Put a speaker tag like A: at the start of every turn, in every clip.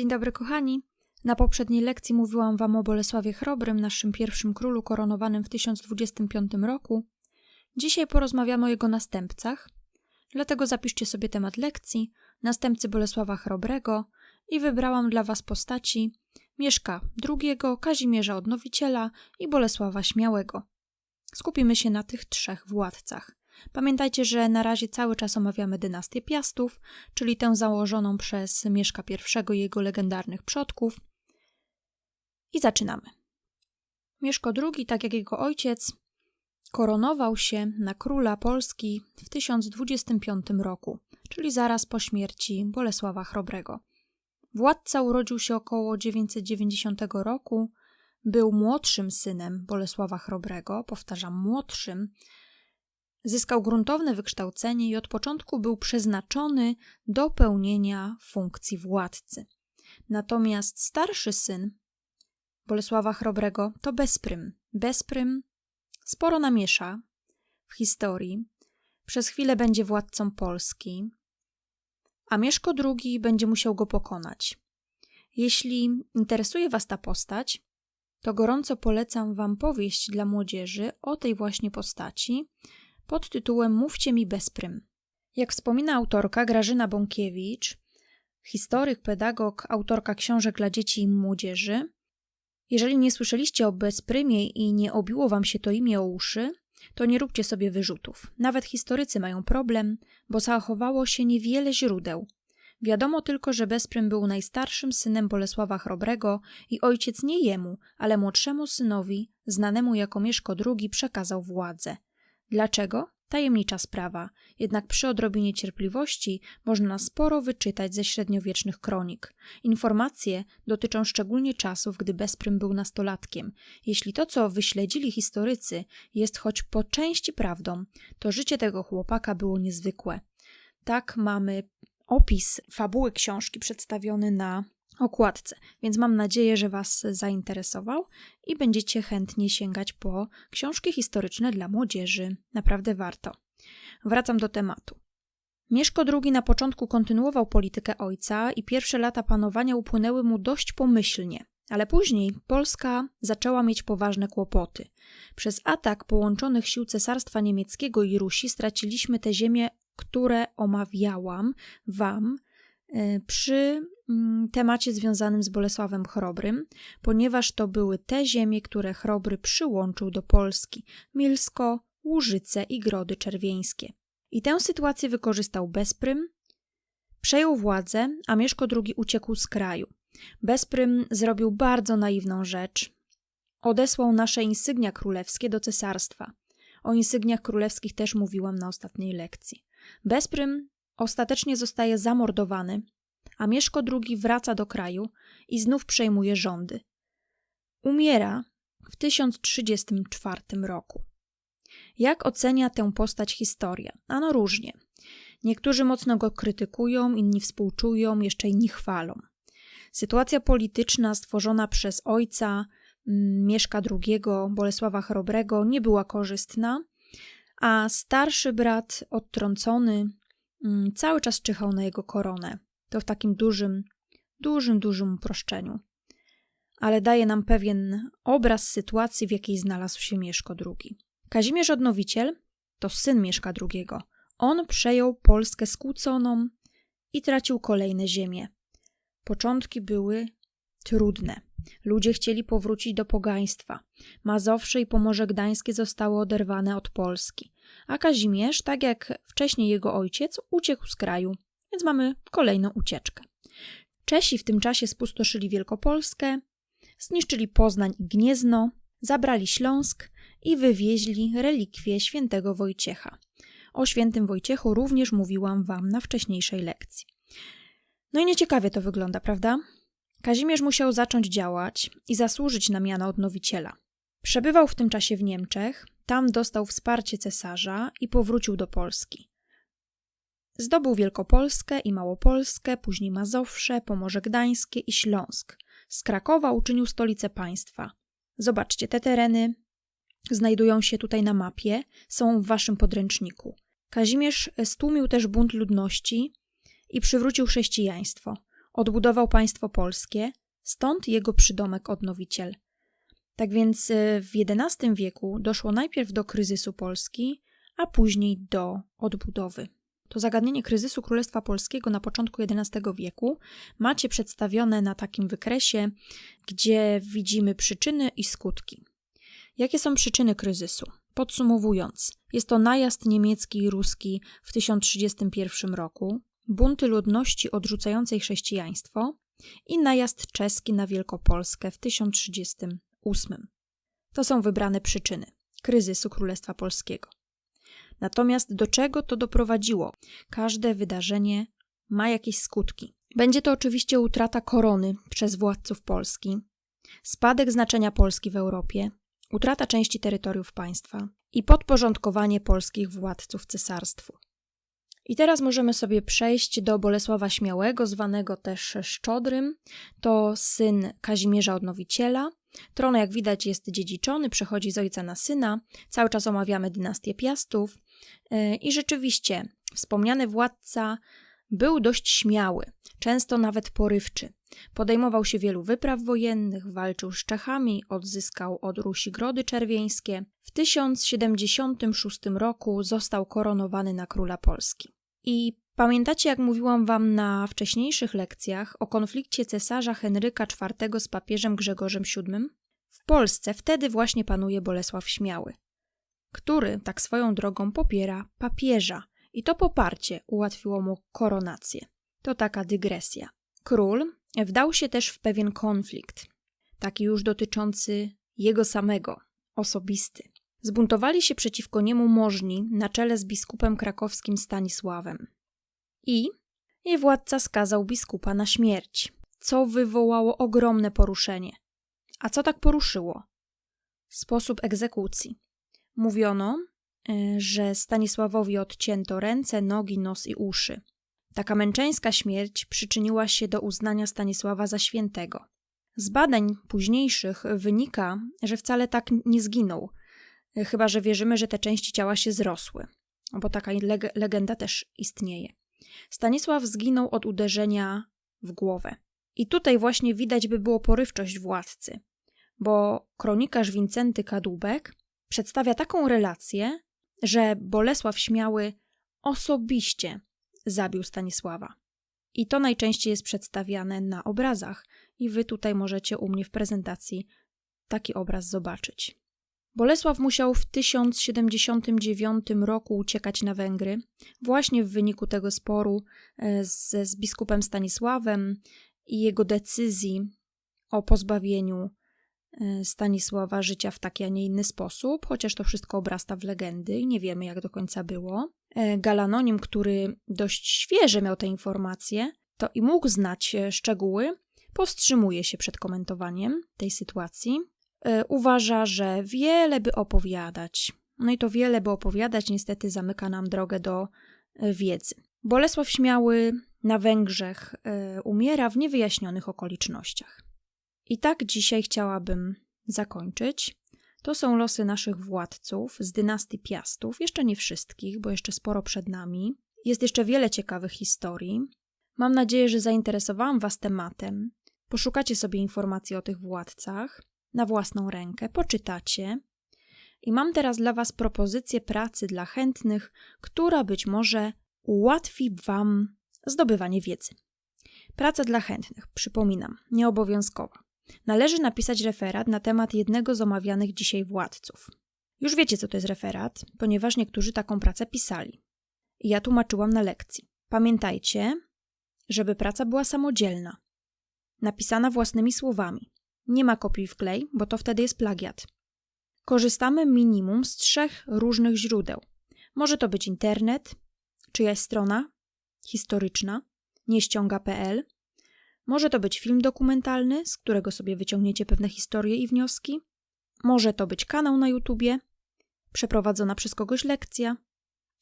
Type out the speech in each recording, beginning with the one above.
A: Dzień dobry, kochani. Na poprzedniej lekcji mówiłam Wam o Bolesławie Chrobrym, naszym pierwszym królu koronowanym w 1025 roku. Dzisiaj porozmawiamy o jego następcach, dlatego zapiszcie sobie temat lekcji, następcy Bolesława Chrobrego i wybrałam dla Was postaci Mieszka II, Kazimierza Odnowiciela i Bolesława Śmiałego. Skupimy się na tych trzech władcach. Pamiętajcie, że na razie cały czas omawiamy dynastię Piastów, czyli tę założoną przez Mieszka I i jego legendarnych przodków. I zaczynamy. Mieszko II, tak jak jego ojciec, koronował się na króla Polski w 1025 roku, czyli zaraz po śmierci Bolesława Chrobrego. Władca urodził się około 990 roku, był młodszym synem Bolesława Chrobrego, powtarzam, młodszym, Zyskał gruntowne wykształcenie i od początku był przeznaczony do pełnienia funkcji władcy. Natomiast starszy syn Bolesława Chrobrego to Bezprym. Bezprym sporo namiesza w historii. Przez chwilę będzie władcą Polski, a Mieszko II będzie musiał go pokonać. Jeśli interesuje Was ta postać, to gorąco polecam Wam powieść dla młodzieży o tej właśnie postaci, pod tytułem Mówcie mi bezprym. Jak wspomina autorka Grażyna Bąkiewicz, historyk, pedagog, autorka książek dla dzieci i młodzieży, jeżeli nie słyszeliście o bezprymie i nie obiło wam się to imię o uszy, to nie róbcie sobie wyrzutów. Nawet historycy mają problem, bo zachowało się niewiele źródeł. Wiadomo tylko, że Bezprym był najstarszym synem Bolesława Chrobrego i ojciec nie jemu, ale młodszemu synowi, znanemu jako Mieszko II, przekazał władzę. Dlaczego? Tajemnicza sprawa, jednak przy odrobinie cierpliwości można sporo wyczytać ze średniowiecznych kronik. Informacje dotyczą szczególnie czasów, gdy Bezprym był nastolatkiem. Jeśli to, co wyśledzili historycy, jest choć po części prawdą, to życie tego chłopaka było niezwykłe. Tak mamy opis fabuły książki przedstawiony na okładce, więc mam nadzieję, że Was zainteresował i będziecie chętnie sięgać po książki historyczne dla młodzieży. Naprawdę warto. Wracam do tematu. Mieszko II na początku kontynuował politykę ojca i pierwsze lata panowania upłynęły mu dość pomyślnie. Ale później Polska zaczęła mieć poważne kłopoty. Przez atak połączonych sił Cesarstwa Niemieckiego i Rusi straciliśmy te ziemie, które omawiałam Wam przy Mm, temacie związanym z Bolesławem Chrobrym, ponieważ to były te ziemie, które Chrobry przyłączył do Polski Milsko, Łużyce i Grody Czerwieńskie. I tę sytuację wykorzystał Bezprym, przejął władzę, a Mieszko II uciekł z kraju. Bezprym zrobił bardzo naiwną rzecz. Odesłał nasze insygnia królewskie do cesarstwa. O insygniach królewskich też mówiłam na ostatniej lekcji. Bezprym ostatecznie zostaje zamordowany, a Mieszko II wraca do kraju i znów przejmuje rządy. Umiera w 1034 roku. Jak ocenia tę postać historia? Ano różnie. Niektórzy mocno go krytykują, inni współczują, jeszcze inni chwalą. Sytuacja polityczna stworzona przez ojca mm, Mieszka II, Bolesława Chrobrego, nie była korzystna, a starszy brat, odtrącony, cały czas czyhał na jego koronę. To w takim dużym, dużym, dużym uproszczeniu. Ale daje nam pewien obraz sytuacji, w jakiej znalazł się Mieszko II. Kazimierz Odnowiciel to syn Mieszka II. On przejął Polskę skłóconą i tracił kolejne ziemie. Początki były trudne. Ludzie chcieli powrócić do pogaństwa. Mazowsze i Pomorze Gdańskie zostały oderwane od Polski, a Kazimierz, tak jak wcześniej jego ojciec, uciekł z kraju więc mamy kolejną ucieczkę. Czesi w tym czasie spustoszyli Wielkopolskę, zniszczyli Poznań i Gniezno, zabrali Śląsk i wywieźli relikwie świętego Wojciecha. O świętym Wojciechu również mówiłam wam na wcześniejszej lekcji. No i nieciekawie to wygląda, prawda? Kazimierz musiał zacząć działać i zasłużyć na miano odnowiciela. Przebywał w tym czasie w Niemczech, tam dostał wsparcie cesarza i powrócił do Polski. Zdobył Wielkopolskę i Małopolskę, później Mazowsze, Pomorze Gdańskie i Śląsk. Z Krakowa uczynił stolicę państwa. Zobaczcie, te tereny znajdują się tutaj na mapie, są w waszym podręczniku. Kazimierz stłumił też bunt ludności i przywrócił chrześcijaństwo. odbudował państwo polskie, stąd jego przydomek odnowiciel. Tak więc y, w XI wieku doszło najpierw do kryzysu Polski, a później do odbudowy. To zagadnienie kryzysu Królestwa Polskiego na początku XI wieku macie przedstawione na takim wykresie, gdzie widzimy przyczyny i skutki. Jakie są przyczyny kryzysu? Podsumowując, jest to najazd niemiecki i ruski w 1031 roku, bunty ludności odrzucającej chrześcijaństwo i najazd czeski na Wielkopolskę w 1038. To są wybrane przyczyny kryzysu Królestwa Polskiego. Natomiast do czego to doprowadziło? Każde wydarzenie ma jakieś skutki. Będzie to oczywiście utrata korony przez władców Polski, spadek znaczenia Polski w Europie, utrata części terytoriów państwa i podporządkowanie polskich władców cesarstwu. I teraz możemy sobie przejść do Bolesława Śmiałego, zwanego też Szczodrym. To syn Kazimierza Odnowiciela. Tron, jak widać, jest dziedziczony, przechodzi z ojca na syna. Cały czas omawiamy dynastię Piastów. E, I rzeczywiście, wspomniany władca był dość śmiały, często nawet porywczy. Podejmował się wielu wypraw wojennych, walczył z Czechami, odzyskał od Rusi Grody Czerwieńskie. W 1076 roku został koronowany na króla Polski. I pamiętacie, jak mówiłam wam na wcześniejszych lekcjach o konflikcie cesarza Henryka IV z papieżem Grzegorzem VII? W Polsce wtedy właśnie panuje Bolesław Śmiały, który tak swoją drogą popiera papieża i to poparcie ułatwiło mu koronację. To taka dygresja. Król wdał się też w pewien konflikt, taki już dotyczący jego samego, osobisty. Zbuntowali się przeciwko niemu możni na czele z biskupem krakowskim Stanisławem. I jej władca skazał biskupa na śmierć, co wywołało ogromne poruszenie. A co tak poruszyło? Sposób egzekucji. Mówiono, e, że Stanisławowi odcięto ręce, nogi, nos i uszy. Taka męczeńska śmierć przyczyniła się do uznania Stanisława za świętego. Z badań późniejszych wynika, że wcale tak nie zginął, chyba że wierzymy, że te części ciała się zrosły, bo taka leg legenda też istnieje. Stanisław zginął od uderzenia w głowę. I tutaj właśnie widać by było porywczość władcy, bo kronikarz Wincenty Kadłubek przedstawia taką relację, że Bolesław Śmiały osobiście zabił Stanisława. I to najczęściej jest przedstawiane na obrazach, i wy tutaj możecie u mnie w prezentacji taki obraz zobaczyć. Bolesław musiał w 1079 roku uciekać na Węgry, właśnie w wyniku tego sporu e, z, z biskupem Stanisławem i jego decyzji o pozbawieniu e, Stanisława życia w taki, a nie inny sposób, chociaż to wszystko obrasta w legendy i nie wiemy, jak do końca było. E, Galanonim, który dość świeże miał te informacje, to i mógł znać szczegóły, powstrzymuje się przed komentowaniem tej sytuacji. E, uważa, że wiele by opowiadać. No i to wiele by opowiadać niestety zamyka nam drogę do e, wiedzy. Bolesław Śmiały na Węgrzech e, umiera w niewyjaśnionych okolicznościach. I tak dzisiaj chciałabym zakończyć. To są losy naszych władców z dynastii Piastów, jeszcze nie wszystkich, bo jeszcze sporo przed nami. Jest jeszcze wiele ciekawych historii. Mam nadzieję, że zainteresowałam Was tematem. Poszukacie sobie informacji o tych władcach na własną rękę, poczytacie. I mam teraz dla Was propozycję pracy dla chętnych, która być może ułatwi Wam zdobywanie wiedzy. Praca dla chętnych, przypominam, nieobowiązkowa. Należy napisać referat na temat jednego z omawianych dzisiaj władców. Już wiecie, co to jest referat, ponieważ niektórzy taką pracę pisali. I ja tłumaczyłam na lekcji. Pamiętajcie, żeby praca była samodzielna, napisana własnymi słowami. Nie ma kopiuj wklej, bo to wtedy jest plagiat. Korzystamy minimum z trzech różnych źródeł. Może to być internet, czyjaś strona historyczna, nieściąga.pl, może to być film dokumentalny, z którego sobie wyciągniecie pewne historie i wnioski, może to być kanał na YouTubie, przeprowadzona przez kogoś lekcja.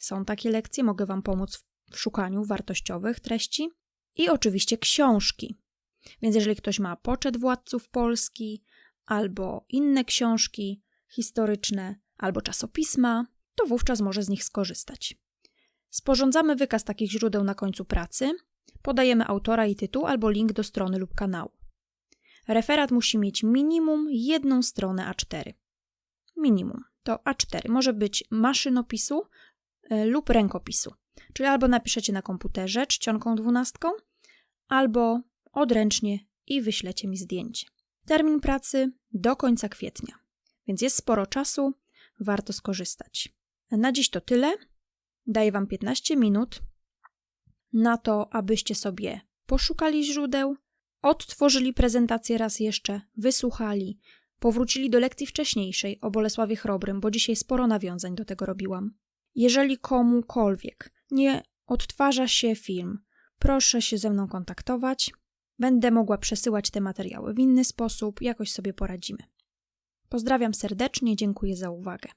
A: Są takie lekcje, mogę Wam pomóc w szukaniu wartościowych treści. I oczywiście książki. Więc jeżeli ktoś ma poczet władców Polski, albo inne książki historyczne, albo czasopisma, to wówczas może z nich skorzystać. Sporządzamy wykaz takich źródeł na końcu pracy Podajemy autora i tytuł albo link do strony lub kanału. Referat musi mieć minimum jedną stronę A4. Minimum to A4. Może być maszynopisu y, lub rękopisu. Czyli albo napiszecie na komputerze czcionką dwunastką, albo odręcznie i wyślecie mi zdjęcie. Termin pracy do końca kwietnia, więc jest sporo czasu, warto skorzystać. Na dziś to tyle. Daję Wam 15 minut na to, abyście sobie poszukali źródeł, odtworzyli prezentację raz jeszcze, wysłuchali, powrócili do lekcji wcześniejszej o Bolesławie Chrobrym, bo dzisiaj sporo nawiązań do tego robiłam. Jeżeli komukolwiek nie odtwarza się film, proszę się ze mną kontaktować. Będę mogła przesyłać te materiały w inny sposób, jakoś sobie poradzimy. Pozdrawiam serdecznie, dziękuję za uwagę.